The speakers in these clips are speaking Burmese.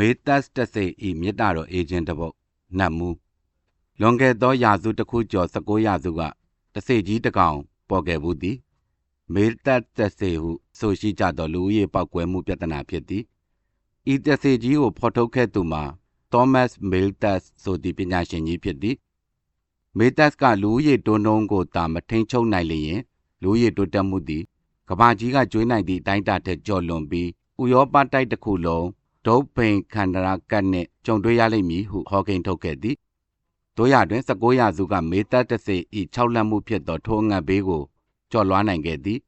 မေသတ်တစေဤမြစ်တာတော်အေဂျင့်တပုတ်နတ်မူလွန်ခဲ့သောရာစုတစ်ခုကျော်19ရာစုကတစေကြီးတစ်ကောင်ပေါ်ခဲ့ဘူးသည်မေသတ်တစေဟုဆိုရှိကြသောလူဦးရေပောက်ကွဲမှုပြဿနာဖြစ်သည်ဤတစေကြီးကိုဖော်ထုတ်ခဲ့သူမှာသောမတ်မေလ်တက်ဆိုသည့်ပညာရှင်ကြီးဖြစ်သည်မေသတ်ကလူဦးရေတွန်းတုံးကိုတာမထိန်ချုပ်နိုင်လျင်လူဦးရေတိုးတက်မှုသည်ကဘာကြီးကကျွေးနိုင်သည့်အတိုင်းအတာထက်ကျော်လွန်ပြီးဥရောပတိုက်တစ်ခုလုံး ဒုတ်ပိန်ခန္ဓာကတ်နှင့်ကြုံတွေ့ရလိမ့်မည်ဟုဟောကိန်းထုတ်ခဲ့သည်တို့ရတွင်19ရာစုကမေသက်တစေဤ6လက်မှုဖြစ်သောထိုငတ်ဘေးကိုကျော်လွှားနိုင်ခဲ့သည်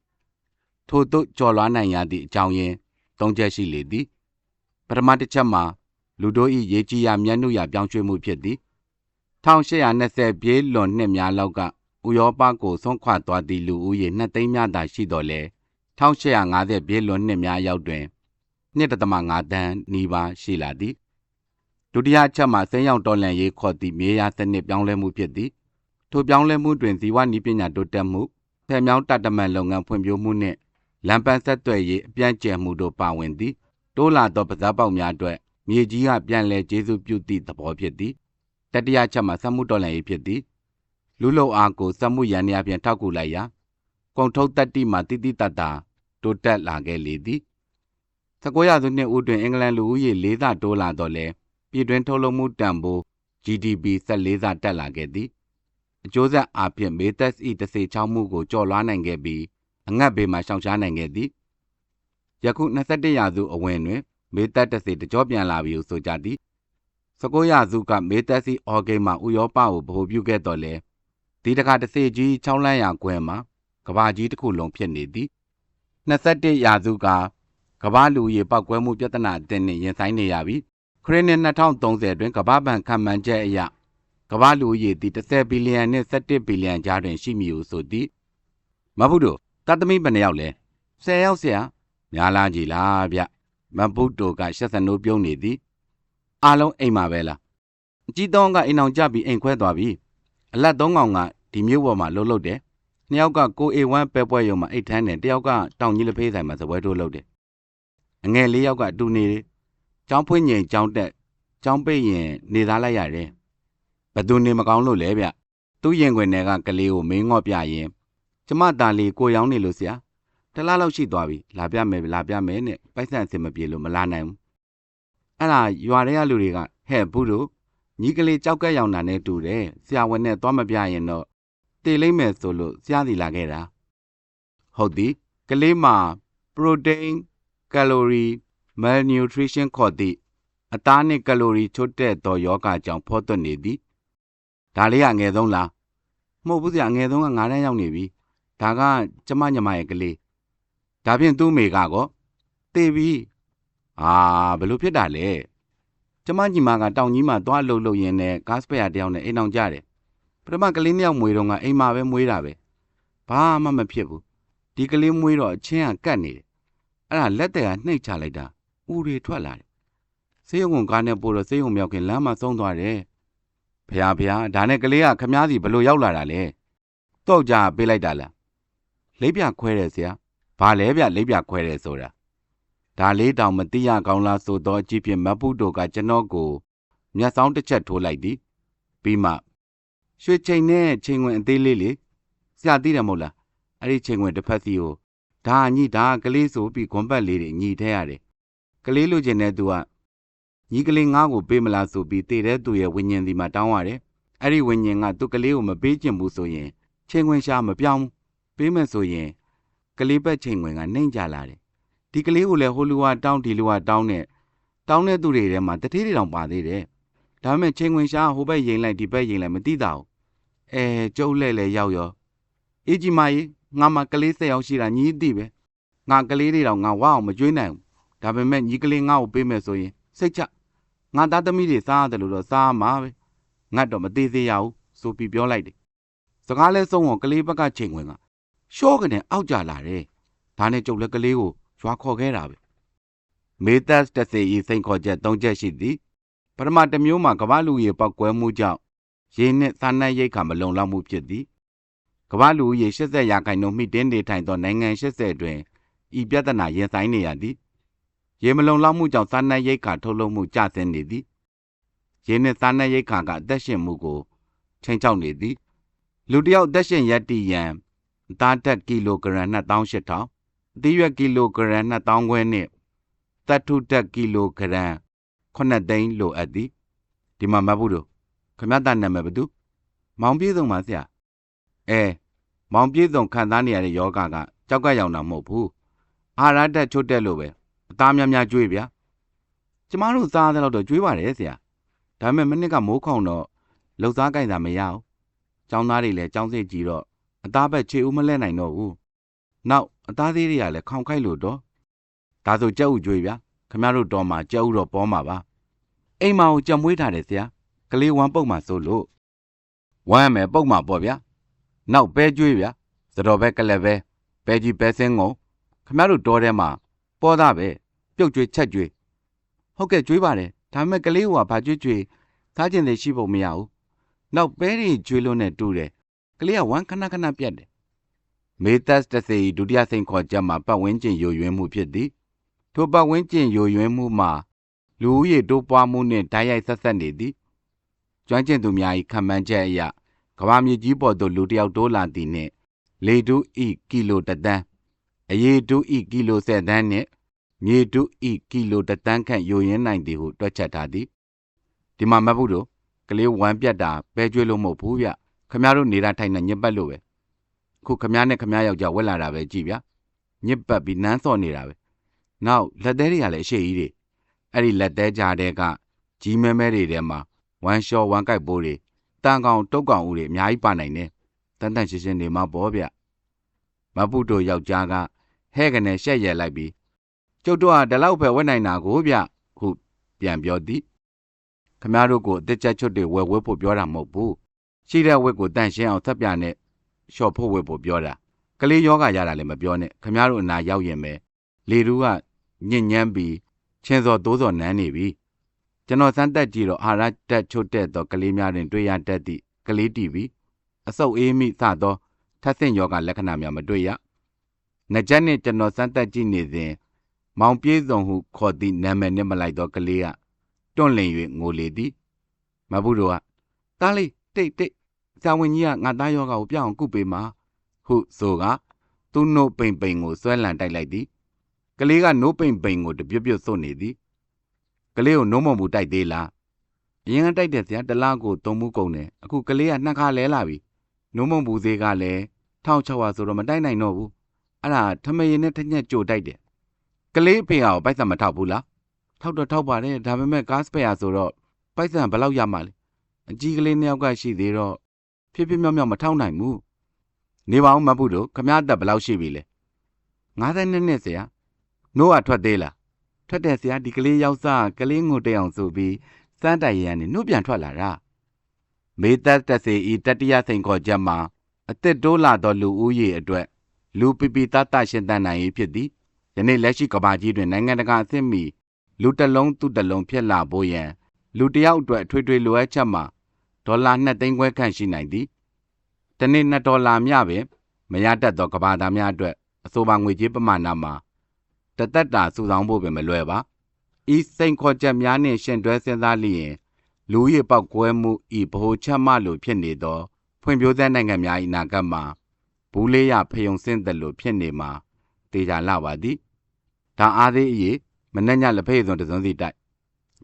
ထို့သို့ကျော်လွှားနိုင်ရသည့်အကြောင်းရင်း၃ချက်ရှိလေသည်ပထမတစ်ချက်မှာလူတို့၏ရေးကြီးရာမျက်နှုရာပြောင်းရွှေ့မှုဖြစ်သည်1820ပြည့်လွန်နှစ်များလောက်ကဥရောပကိုဆုံးခွာသွားသည့်လူဦးရေနှစ်သိန်းများသာရှိတော်လဲ1850ပြည့်လွန်နှစ်များရောက်တွင် 1.5တန်းနီးပါးရှိလာသည်ဒုတိယချက်မှာစိမ်းရောင်တော်လန်ရေးခေါ်သည့်မြေယာစနစ်ပြောင်းလဲမှုဖြစ်သည်ထိုပြောင်းလဲမှုတွင်ဇီဝနည်းပညာတိုးတက်မှုဖယ်မြောင်းတတမန်လုပ်ငန်းဖွံ့ဖြိုးမှုနှင့်လမ်းပန်းဆက်သွယ်ရေးအပြန့်ကျယ်မှုတို့ပါဝင်သည်တိုးလာသောပဇာပေါက်များအတွက်မြေကြီးကပြန်လည်ကျေးဇူးပြုသည့်သဘောဖြစ်သည်တတိယချက်မှာစက်မှုတော်လှန်ရေးဖြစ်သည်လူလုံအားကိုစက်မှုရန်ရာပြန်ထောက်ကူလိုက်ရာကုန်ထုတ်တက်တိမှာတိတိတတ်တာတိုးတက်လာခဲ့လေသည် 19ရာစုနှစ်ဦးတွင်အင်္ဂလန်လူဦးရေ၄ဆတိုးလာတော့လဲပြည်တွင်းထုတ်လုပ်မှုတန်ဖိုး GDP 14ဆတက်လာခဲ့သည်အကျိုးဆက်အဖြစ်မေသက်ဤတစေချောင်းမှုကိုကြော်လွှားနိုင်ခဲ့ပြီးအငတ်ဘေးမှရှောင်ရှားနိုင်ခဲ့သည်ယခု21ရာစုအဝင်တွင် မေသက်တစေတကြောပြန်လာပြီဟုဆိုကြသည်19ရာစုကမေသက်စီအော်ဂိမ်းမှာဥရောပကိုဗဟိုပြုခဲ့တော်လဲဒီတခါတစေကြီး6လမ်းရာခွဲမှာကဘာကြီးတစ်ခုလုံးဖြစ်နေသည်21ရာစုက ကမ္ဘာလူရေပောက်ကွဲမှုပြဿနာအသစ်နဲ့ရင်ဆိုင်နေရပြီခရစ်နှစ်2030အတွင်းကမ္ဘာ့ဘဏ်ခံမှန်းချက်အရကမ္ဘာလူရေသည်30ဘီလီယံနဲ့17ဘီလီယံကြားတွင်ရှိမည်ဟုဆိုသည်မဟုတ်တို့တသမီးဘယ်နှယောက်လဲ10ယောက်ဆရာများလားကြည်လားဗျမဘုဒ္ဓကရှက်စနိုးပြုံးနေသည်အားလုံးအိမ်မှာပဲလားအကြီးတောင်းကအိမ်အောင်ကြပြီးအိမ်ခွဲသွားပြီအလတ်သုံးကောင်ကဒီမြို့ပေါ်မှာလှုပ်လှုပ်တယ်နှစ်ယောက်ကကို A1 ပဲပွဲရုံမှာအိတ်ထမ်းတယ်တယောက်ကတောင်ကြီးလက်ဖေးဆိုင်မှာစပွဲထိုးလုပ်တယ် အငယ်လေးယောက်ကအတူနေတယ်။ကျောင်းဖွင့်ငိန်ကျောင်းတက်ကျောင်းပိတ်ရင်နေသားလိုက်ရတယ်။ဘသူနေမကောင်းလို့လဲဗျ။သူ့ရင်ခွင်ထဲကကလေးကိုမင်းငေါ့ပြရင်ကျမသားလေးကိုရောင်းနေလို့ဆရာ။တလားလောက်ရှိသွားပြီ။လာပြမယ်လာပြမယ်နဲ့ပိုက်ဆံအစင်မပြေလို့မလာနိုင်ဘူး။အဲ့ဒါရွာထဲကလူတွေကဟဲ့ဘူးတို့ညီကလေးကြောက်ကက်ရောင်တာနဲ့တူတယ်။ဆရာဝန်နဲ့သွားမပြရင်တော့တေလိမ့်မယ်ဆိုလို့ဆရာစီလာခဲ့တာ။ဟုတ်သည်ကလေးမှာ protein calorie malnutrition ခေါ်သည့် အသားနှင့်ကယ်လိုရီချို့တဲ့သောယောဂကြောင့်ဖော်သွက်နေသည်ဒါလေးကငယ်ဆုံးလားမဟုတ်ဘူးဆရာငယ်ဆုံးက9တန်းရောက်နေပြီဒါကကျမညမရဲ့ကလေးဒါဖြင့်သူ့မိကကောတေပြီအာဘယ်လိုဖြစ်တာလဲကျမညီမကတောင်ကြီးမှာသွားလှုပ်လှုပ်ရင်းနဲ့ကားစပယ်ယာတယောက်နဲ့အိမ်အောင်ကြတယ်ပထမကလေးနှစ်ယောက်မွေးတော့ကအိမ်မှာပဲမွေးတာပဲဘာမှမဖြစ်ဘူးဒီကလေးမွေးတော့အချင်းကကတ်နေတယ် အဲ့ဒါလက်တဲ့ကနှိပ်ချလိုက်တာဥတွေထွက်လာတယ်ဆေးရုံကကားနဲ့ပို့တော့ဆေးရုံမြောက်ခင်လမ်းမှာဆုံးသွားတယ်ဖះဖះဒါနဲ့ကလေးကခမားစီဘလို့ရောက်လာတာလဲတော့ကြပေးလိုက်တာလားလိပ်ပြခွဲတယ်ဆရာဘာလဲဗျလိပ်ပြခွဲတယ်ဆိုတာဒါလေးတောင်မသိရကောင်းလားဆိုတော့အကြည့်ဖြင့်မပုတို့ကကျွန်တော်ကိုမျက်စောင်းတစ်ချက်ထိုးလိုက်သည်ပြီးမှရွှေချိန်နဲ့ချိန်ဝင်အသေးလေးလေဆရာသိတယ်မဟုတ်လားအဲ့ဒီချိန်ဝင်တစ်ဖက်စီကို ဒါညိဒါကလေးဆိုပြီးခွန်ပတ်လေးတွေညီထဲရတယ်ကလေးလိုချင်တဲ့သူကညီကလေးငါ့ကိုပေးမလားဆိုပြီးတည်တဲ့သူရဲ့ဝိညာဉ်ဒီမှာတောင်းရတယ်အဲ့ဒီဝိညာဉ်ကသူကလေးကိုမပေးချင်ဘူးဆိုရင်ချိန်ခွင်ရှာမပြောင်းပေးမယ်ဆိုရင်ကလေးဘက်ချိန်ခွင်ကနှိမ့်ကြလာတယ်ဒီကလေးကိုလည်းဟိုလူကတောင်းဒီလူကတောင်းနဲ့တောင်းတဲ့သူတွေထဲမှာတတိတွေတောင်ပါသေးတယ်ဒါပေမဲ့ချိန်ခွင်ရှာဟိုဘက်ရင်လိုက်ဒီဘက်ရင်လိုက်မသိတာဘူးအဲကျုပ်လဲလဲရောက်ရောအေးကြီးမကြီး ငါမှကလေး၁၀ယောက်ရှိတာညီးသိပဲငါကလေးတွေတော့ငါဝအောင်မကြွေးနိုင်ဘူးဒါပေမဲ့ညီကလေးငါ့ကိုပေးမယ်ဆိုရင်စိတ်ချငါသားသမီးတွေစားရတယ်လို့တော့စားမှာပဲငတ်တော့မသေးသေးရဘူးဆိုပြီးပြောလိုက်တယ်စကားလဲဆုံးတော့ကလေးဘက်ကချိန်ဝင်ကရှော့ကနေအောက်ကြလာတယ်ဒါနဲ့ကျုပ်လည်းကလေးကိုရွာခေါ်ခဲ့တာပဲမေသတ်တစေဤစိန်ခေါ်ချက်၃ချက်ရှိသည်ပထမတစ်မျိုးမှာကမ္ဘာလူရေပောက်ကွဲမှုကြောင့်ရေနှင့်စားနပ်ရိက္ခာမလုံလောက်မှုဖြစ်သည် ကမ္ဘာလူဦးရေ80ရာခိုင်နှုန်းမိတင်းနေထိုင်သောနိုင်ငံ80တွင်ဤပြဿနာရင်ဆိုင်နေရသည်ရေမလုံလောက်မှုကြောင့်စားနပ်ရိက္ခာထုတ်လုပ်မှုကျဆင်းနေသည်ရေနှင့်စားနပ်ရိက္ခာကအသက်ရှင်မှုကိုချိန်ချောက်နေသည် လူတစ်ယောက်အသက်ရှင်ရပ်တည်ရန်အသားတက်ကီလိုဂရမ်2800အသီးရွက်ကီလိုဂရမ်2000ခွဲနှင့်သတ္ထုတက်ကီလိုဂရမ်9သိန်းလိုအပ်သည်ဒီမှာမတ်ဘူးတို့ခမတ်တနာမည်ဘသူမောင်ပြေးဆုံးပါဆရာအဲ မောင်ပြေးဆုံးခံစားနေရတဲ့ယောဂကကြောက်ကရောင်တာမဟုတ်ဘူးအာရတက်ချွတ်တက်လို့ပဲအသားများများကျွေးဗျာကျမတို့စားတဲ့လောက်တော့ကျွေးပါတယ်ဆရာဒါပေမဲ့မနစ်ကမိုးခေါင်တော့လှုပ်စားကြိုင်တာမရအောင်ចောင်းသားတွေလည်းចောင်းစိတ်ကြီးတော့အသားဘက်ခြေဦးမလဲနိုင်တော့ဘူးနောက်အသားသေးတွေကလည်းခေါင်ခိုက်လို့တော့ဒါဆိုကြက်ဥကျွေးဗျာခမတို့တော်မှာကြက်ဥတော့ပေါ်မှာပါအိမ်မကိုကြံမွေးထားတယ်ဆရာကလေးဝမ်းပုတ်မှာဆိုလို့ဝမ်းမယ်ပုတ်မှာပေါ့ဗျာ နောက်ပဲကျွေးဗျာသတော်ပဲကလက်ပဲပဲကြီးပဲစင်းငုံခမတို့တော်ထဲမှာပေါ်သားပဲပြုတ်ကျွေးချက်ကျွေးဟုတ်ကဲ့ကျွေးပါတယ်ဒါပေမဲ့ကလေးကဘာကျွေးကျွေးစားကျင်သေးရှိဖို့မရဘူးနောက်ပဲတွေကျွေးလို့နဲ့တူတယ်ကလေးကဝမ်းခဏခဏပြတ်တယ်မေသတ်တစေဒုတိယစိန်ခေါ်ချက်မှာပတ်ဝန်းကျင်ယိုယွင်းမှုဖြစ်သည်ထိုပတ်ဝန်းကျင်ယိုယွင်းမှုမှာလူဦးရေတိုးပွားမှုနှင့်ဓာတ်ရိုက်ဆက်ဆက်နေသည်ကျွမ်းကျင်သူများ၏ခံမှန်းချက်အရ ကမ္ဘာမြေကြီးပေါ်သို့လူတစ်ယောက်တိုးလာသည်နှင့်လေတူဤကီလိုတစ်တန်းအရေးတူဤကီလို၁၀တန်းနှင့်မြေတူဤကီလိုတစ်တန်းခန့်ယိုရင်းနိုင်သည်ဟုတွက်ချက်ထားသည်ဒီမှာမတ်ဘူးတို့ကလေးဝမ်းပြတ်တာပဲကျွေးလို့မဟုတ်ဘူးဗျခမရတို့နေတာထိုင်နေညစ်ပတ်လို့ပဲခုခမရနဲ့ခမရယောက်ျားဝက်လာတာပဲကြည်ဗျညစ်ပတ်ပြီးနန်းစော့နေတာပဲနောက်လက်သေးတွေကလည်းအရှိကြီးတွေအဲ့ဒီလက်သေးကြားတဲ့ကကြီးမဲမဲတွေထဲမှာဝမ်းလျှော်ဝမ်းကိုက်ပိုးတွေ တန်ကောင်တုတ်ကောင်ဦးတွေအများကြီးပါနိုင်တယ်တန်တန်ရှင်းရှင်းနေမှာပေါ့ဗျမပုတ်တို့ယောက်ျားကဟဲ့ကနေရှက်ရလိုက်ပြီးကျုပ်တို့ကဒီလောက်ပဲဝက်နိုင်တာကိုဗျဟုပြန်ပြောသည်ခမရတို့ကိုအသက်ချက်ချွတ်တွေဝယ်ဝဲဖို့ပြောတာမဟုတ်ဘူးရှိတဲ့ဝက်ကိုတန့်ရှင်းအောင်သက်ပြနဲ့လျှော်ဖို့ဝက်ဖို့ပြောတာကလေးယောဂရတာလည်းမပြောနဲ့ခမရတို့အနာရောက်ရင်ပဲလေတူကညဉ့်ညမ်းပြီးချင်းစော်သိုးစော်နန်းနေပြီ ကျွန်တော်စမ်းသက်ကြည့်တော့အာရတက်ချွတ်တဲ့သောကလေးများတွင်တွေ့ရတတ်သည့်ကလေးတီဗီအဆုပ်အေးမိစသောထက်ဆင့်ယောဂလက္ခဏာများမတွေ့ရ။ငကြက်နှင့်ကျွန်တော်စမ်းသက်ကြည့်နေစဉ်မောင်ပြေးစုံဟုခေါ်သည့်နာမည်နှင့်မလိုက်သောကလေးကတွန့်လင်၍ငိုလေသည်။မဘူးတို့ကတားလေးတိတ်တိတ်ဆာဝင်ကြီးကငါသားယောဂကိုပြအောင်ကုပေးမှာဟုဆိုကသူ့နှုတ်ပိန်ပိန်ကိုဆွဲလန်တိုက်လိုက်သည်။ကလေးကနှုတ်ပိန်ပိန်ကိုတပြွတ်ပြွတ်စွတ်နေသည်။ ကလေးကိုနှုံးမမှုတိုက်သေးလား။အရင်ကတိုက်တဲ့ဆရာတလားကိုသုံးမှုကုန်တယ်။အခုကလေးကနှစ်ခါလဲလာပြီ။နှုံးမမှုသေးကလည်း1600ဆိုတော့မတိုက်နိုင်တော့ဘူးအဲ့ဒါထမရင်နဲ့ထညက်ကြိုတိုက်တယ်ကလေးအဖေဟာပိုက်ဆံမထောက်ဘူးလားထောက်တော့ထောက်ပါတယ်ဒါပေမဲ့ကားစပယ်ယာဆိုတော့ပိုက်ဆံဘယ်လောက်ရမှာလဲအကြီးကလေးနှစ်ယောက်ကရှိသေးတော့ဖြစ်ဖြစ်မြောက်မြောက်မထောက်နိုင်ဘူးနေပါဦးမပုတို့ခမရတက်ဘယ်လောက်ရှိပြီလဲ52နှစ်ဆရာနိုးကထွက်သေးလား ထွက်တယ်ဆရာဒီကလေးရောက်စားကလေးငိုတက်အောင်ဆိုပြီးစမ်းတိုင်ရန်နေနှုတ်ပြန်ထွက်လာတာမေတ္တတစေဤတတိယစိန်ခေါ်ချက်မှာအသက်တိုးလာသောလူဦးရေအတွက်လူပီပီတတရှင်သန်နိုင်ရေးဖြစ်သည်ယနေ့လက်ရှိကမ္ဘာကြီးတွင်နိုင်ငံတကာအဆင့်မီလူတစ်လုံးသူတစ်လုံးဖြစ်လာဖို့ရန်လူတစ်ယောက်အတွက်အထွေထွေလိုအပ်ချက်မှာဒေါ်လာ2သိန်းခွဲခန့်ရှိနိုင်သည်တနေ့2ဒေါ်လာမျှပင်မရတတ်သောကမ္ဘာသားများအတွက်အဆိုပါငွေကြေးပမာဏမှာ တသက်တာစုဆောင်းဖို့ပင်မလွယ်ပါဤစိန်ခေါ်ချက်များနှင့်ရှင်တွဲစဉ်းစားလျင်လူရည်ပေါက်ကွဲမှုဤဗဟိုချက်မှလိုဖြစ်နေသော ဖွံ့ဖြိုးဆဲနိုင်ငံများ၏အနာဂတ်မှာဘူးလေးရဖယုံစင့်တယ်လို့ဖြစ်နေမှာတေချာလာပါသည်ဒါအားသေးအရေးမနှက်ညလက်ဖက်စုံတစုံစီတိုက်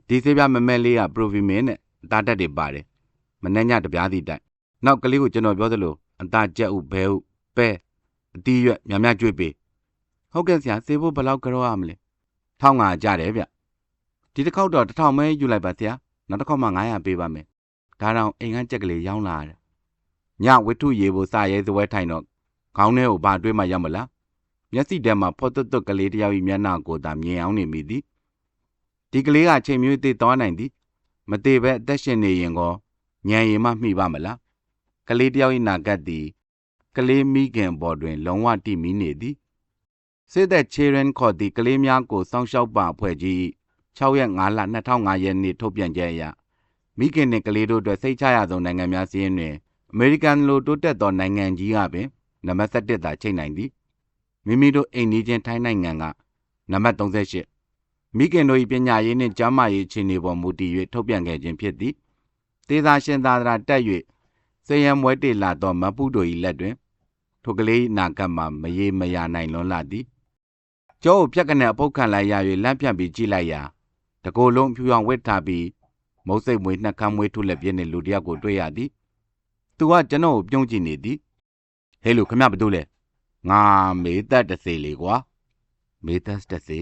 ဒီစေးပြမမဲလေးကပရိုဗီမင်းနဲ့အသားတက်တွေပါတယ်မနှက်ညတပြားစီတိုက်နောက်ကလေးကိုကျွန်တော်ပြောသလိုအသားကြက်ဥဘဲဥပဲအတီးရွက်များများကြွေးပေး ဟုတ်ကဲ့ဆရာစေဖို့ဘယ်လောက်ကြောရမလဲထောင်းငါကြတယ်ဗျဒီတစ်ခေါက်တော့တစ်ထောင်မဲယူလိုက်ပါဆရာနောက်တစ်ခေါက်မှ900ပေးပါမယ်ဒါတောင်အိမ်ကကြက်ကလေးရောင်းလာတယ်ညဝိထုရေဖို့စရဲစပွဲထိုင်တော့ခေါင်းထဲကိုဘာတွေးမှရမလားမျက်စိထဲမှာဖော်သွတ်သွတ်ကလေးတယောက်၏မျက်နှာကိုသာမြင်အောင်နေမိသည်ဒီကလေးကချိန်မျိုးသေးသွားနိုင်သည်မသေးပဲအသက်ရှင်နေရင်ကောညံရင်မှမိပါမလားကလေးတယောက်၏နာကတ်သည်ကလေးမိခင်ပေါ်တွင် လုံးဝတိမိနေသည် စစ်သက်ချေရန်ခေါ်သည့် ကလေးများကို စောင့်ရှောက်ပါဖွဲ့ကြီး6ရက်5လ2005ရက်နေ့ ထုတ်ပြန်ချက်အရ မိခင်နှင့်ကလေးတို့အတွက် စိတ်ချရဆုံးနိုင်ငံများစီးရင်တွင် အမေရိကန်လို တိုးတက်သောနိုင်ငံကြီးကပင် နံပါတ်7သာချိန်နိုင်သည်မိမိတို့အိမ်နီးချင်း ထိုင်းနိုင်ငံက နံပါတ် 38 မိခင်တို့၏ပညာရေးနှင့်ကျမ်းမာရေးအခြေအနေပေါ်မူတည်၍ထုတ်ပြန်ခဲ့ခြင်းဖြစ်သည်တေသာရှင်သာသနာတက်၍စေယံမွဲတေလာသောမပုတို့၏လက်တွင် ထိုကလေး၏နာကပ်မှာမရေမရနိုင်လွန်လာသည် ကျောကိုပြက်ကနေအပုတ်ခံလိုက်ရ၍လမ်းပြန့်ပြီးကြည့်လိုက်ရာတကိုယ်လုံးဖြူအောင်ဝစ်ထားပြီးမုတ်စိတ်မွေးနှက်ခမ်းမွေးထုလက်ပြင်းနှင့်လူတစ်ယောက်ကိုတွေ့ရသည်သူကကျွန်တော်ကိုပြုံးကြည့်နေသည်ဟဲ့လူခမဘသူလဲငါမေးသက်တစေလေကွာမေးသက်တစေ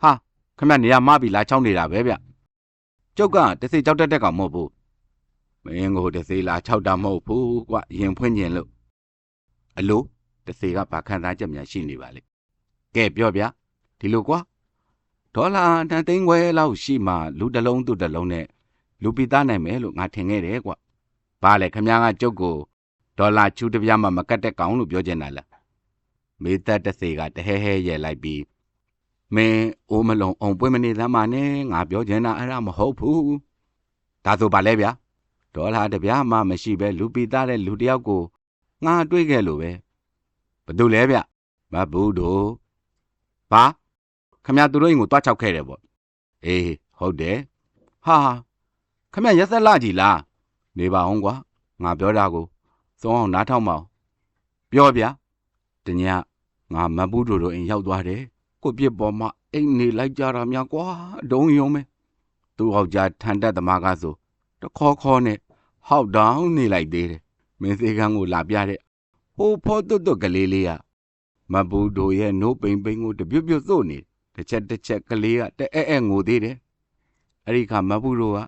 ဟာခမနေရာမပြီလားချောင်းနေတာပဲဗျကျုပ်ကတစေကြောက်တက်တက်ကောင်မဟုတ်ဘူးမင်းကိုတစေလားချောက်တာမဟုတ်ဘူးကွာရင်ဖွင့်ကျင်လို့အလိုတစေကဘာခံစားချက်များရှိနေပါလေ ကဲပြောဗျဒီလိုကွာဒေါ်လာတန်သိန်းခွဲလောက်ရှိမှလူတစ်လုံးသူတစ်လုံးနဲ့လူပိသားနိုင်မယ်လို့ငါထင်ခဲ့တယ်ကွာဘာလဲခမ ्या ကကျုပ်ကိုဒေါ်လာချူတစ်ပြားမှမကတ်တဲ့ကောင်လို့ပြောချင်တာလားမေသက်တစေကတဟဲဟဲရဲလိုက်ပြီးမင်းအိုးမလုံးအောင်ပွင့်မနေသမ်းပါနဲ့ငါပြောချင်တာအဲ့ဒါမဟုတ်ဘူးဒါဆိုပါလဲဗျာဒေါ်လာတစ်ပြားမှမရှိပဲလူပိသားတဲ့လူတစ်ယောက်ကိုငါတွေးခဲ့လို့ပဲဘာလို့လဲဗျမဘူးတို့ ဘာခမ ्या သူတို့အိမ်ကိုတွားချောက်ခဲ့တယ်ပေါ့အေးဟုတ်တယ်ဟာခမ ्या ရက်ဆက်လာကြည်လားနေပါအောင်ကွာငါပြောတာကိုသုံးအောင်နားထောင်မအောင်ပြောဗျာတညငါမဘူးတို့တို့အိမ်ရောက်သွားတယ်ကိုပြစ်ပေါ်မှာအိမ်နေလိုက်ကြတာများကွာအဒုံယုံမဲသူ့ဟောက်ကြားထန်တက်သမားကဆိုတခေါ်ခေါ်နဲ့ဟောက်တောင်းနေလိုက်သေးတယ်မင်းစေကန်းကိုလာပြတဲ့ဟိုဖောတွတ်တွတ်ကလေးလေးက မဘူးတို့ရဲ့နိုးပိန်ပိန်ကိုတပြုတ်ပြုတ်သို့နေတစ်ချက်တစ်ချက်ကလေးကတဲအဲအဲငိုသေးတယ်အဲ့ဒီခါမဘူးတို့က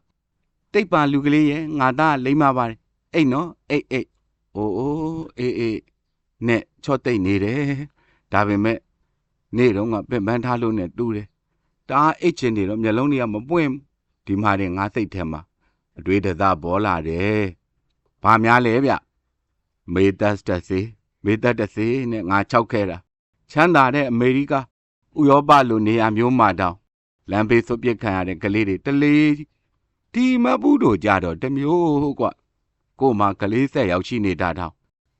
တိတ်ပါလူကလေးရဲ့ငါသားလိမ့်မပါတယ်အိတ်နော်အိတ်အိတ်အိုးအိုးအေးအေးနဲ့ချော့တိတ်နေတယ်ဒါပေမဲ့နေ့တော့ကပင်ပန်းထားလို့နဲ့တူးတယ်တအားအိတ်ချင်နေတော့မျက်လုံးတွေကမပွင့်ဒီမှာတဲ့ငါစိတ်ထဲမှာအတွေးတသားပေါ်လာတယ်ဘာများလဲဗျမေတ္တစတစီ မေတ္တတစီနဲ့ငါ၆ခဲတာချမ်းသာတဲ့အမေရိကဥရောပလိုနေရာမျိုးမှာတောင်လမ်းဘေးစွပ်ပစ်ခံရတဲ့ကလေးတွေတလေးဒီမဘူးတို့ကြတော့တမျိုးကွကို့မှာကလေးဆက်ရောက်ရှိနေတာတောင်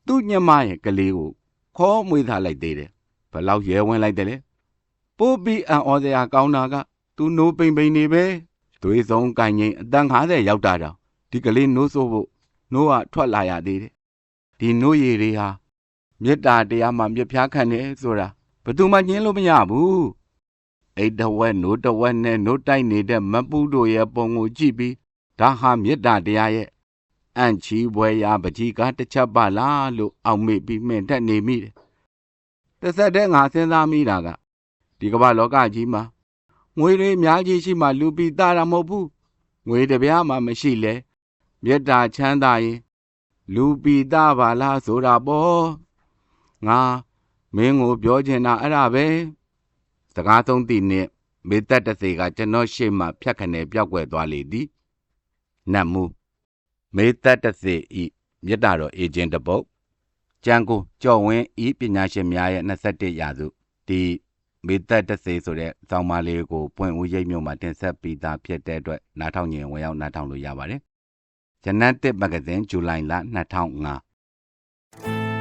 သူ့ညမရဲ့ကလေးကိုခေါ်မွေးထားလိုက်သေးတယ်ဘလောက်ရဲဝင်လိုက်တယ်လဲပိုးပြီးအံ့ဩစရာကောင်းတာကသူနိုးပိန်ပိန်နေပဲသွေးစုံကင်ငိမ်အတန်50ရောက်တာတောင်ဒီကလေးနိုးဆိုးဖို့နိုးကထွက်လာရသေးတယ်ဒီနိုးရည်တွေဟာ မေတ္တာတရားမှမြစ်ဖျားခံတယ်ဆိုတာဘယ်သူမှညင်းလို့မရဘူးအိတ်တဝက်နိုးတဝက်နဲ့နိုးတိုက်နေတဲ့မပူးတို့ရဲ့ပုံကိုကြည့်ပြီးဒါဟာမေတ္တာတရားရဲ့အန့်ချီဘွယ်ရာပကြီးကတစ်ချက်ပါလားလို့အောက်မေ့ပြီးမှင်တက်နေမိတယ်တစ်ဆက်တည်းငါစဉ်းစားမိတာကဒီကမ္ဘာလောကကြီးမှာငွေတွေအများကြီးရှိမှလူပိသားတာမဟုတ်ဘူးငွေတစ်ပြားမှမရှိလဲမေတ္တာချမ်းသာရင်လူပိသားပါလားဆိုတာပေါ့ ငါမင်းကိုပြောချင်တာအဲ့ဒါပဲစကားသုံးသည့်နဲ့မေတ္တတစေကကျွန်တော်ရှေ့မှဖြတ်ခနဲပြောက်ွယ်သွားလေသည်နတ်မူမေတ္တတစေဤမေတ္တာတော်အေဂျင့်တပုတ်ကျန်ကိုကြော်ဝင်းဤပညာရှင်များရဲ့21ရာစုဒီမေတ္တတစေဆိုတဲ့စောင်းမလေးကိုပွင့်ဦးရိပ်မြို့မှာတင်ဆက်ပြီးသားဖြစ်တဲ့အတွက်နားထောင်ရင်ဝင်ရောက်နားထောင်လို့ရပါတယ်။ဂျနတ်တစ်မဂ္ဂဇင်းဇူလိုင်လ2005